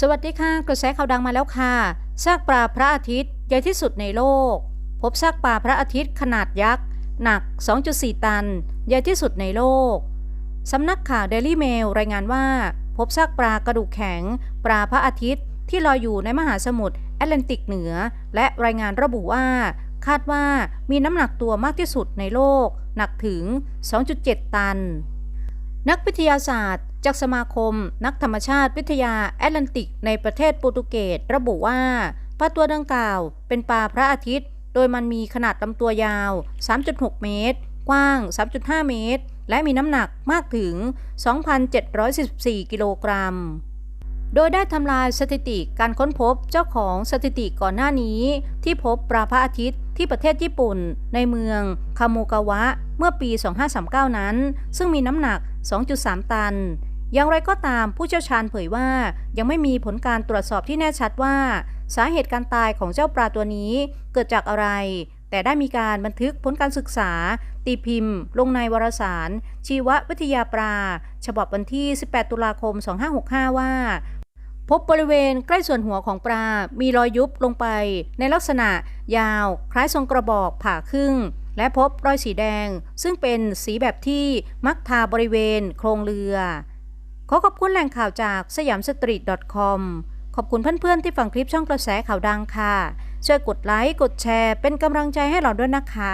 สวัสดีค่ะ กระแสข่าวดังมาแล้วค่ะซากปลาพระอาทิตย์ใหญ่ที่สุดในโลก พบซากปลาพระอาทิตย์ขนาดยักษ์ หนัก 2.4 ตัน ใหญ่ที่สุดในโลก สำนักข่าว Daily Mail รายงานว่า พบซากปลากระดูกแข็ง ปลาพระอาทิตย์ที่ลอยอยู่ในมหาสมุทรแอตแลนติกเหนือ และรายงานระบุว่า คาดว่ามีน้ำหนักตัวมากที่สุดในโลก หนักถึง 2.7 ตัน นักวิทยาศาสตร์ จากสมาคม นักธรรมชาติวิทยาแอตแลนติก ในประเทศโปรตุเกสระบุว่าปลาตัวดังกล่าว เป็นปลาพระอาทิตย์ โดยมันมีขนาดลำตัวยาว 3.6 เมตร กว้าง 3.5 เมตร และมีน้ำหนักมากถึง 2,744 กิโลกรัม โดยได้ทำลายสถิติการค้นพบเจ้าของสถิติก่อนหน้านี้ ที่พบปลาพระอาทิตย์ที่ประเทศญี่ปุ่น ในเมืองคาโมกาวะ เมื่อปี 2539 นั้น ซึ่งมีน้ำหนัก 2.3 ตัน อย่างไรก็ตามผู้เชี่ยวชาญเผยว่า ยังไม่มีผลการตรวจสอบที่แน่ชัดว่า สาเหตุการตายของเจ้าปลาตัวนี้เกิดจากอะไร แต่ได้มีการบันทึกผลการศึกษา ตีพิมพ์ ลงในวารสาร ชีววิทยาปลา ฉบับวันที่ 18 ตุลาคม 2565 ว่า พบบริเวณใกล้ส่วนหัวของปลา มีรอยยุบลงไป ในลักษณะ ยาว คล้ายทรงกระบอกผ่าครึ่งและพบรอยสีแดง ซึ่งเป็นสีแบบที่มักทาบริเวณโครงเรือ ขอขอบคุณแหล่งข่าวจากสยามสตรีท .com ขอบคุณเพื่อนๆที่ฟังคลิปช่องกระแสข่าวดังค่ะ ช่วยกดไลค์ กดแชร์ เป็นกำลังใจให้เราด้วยนะคะ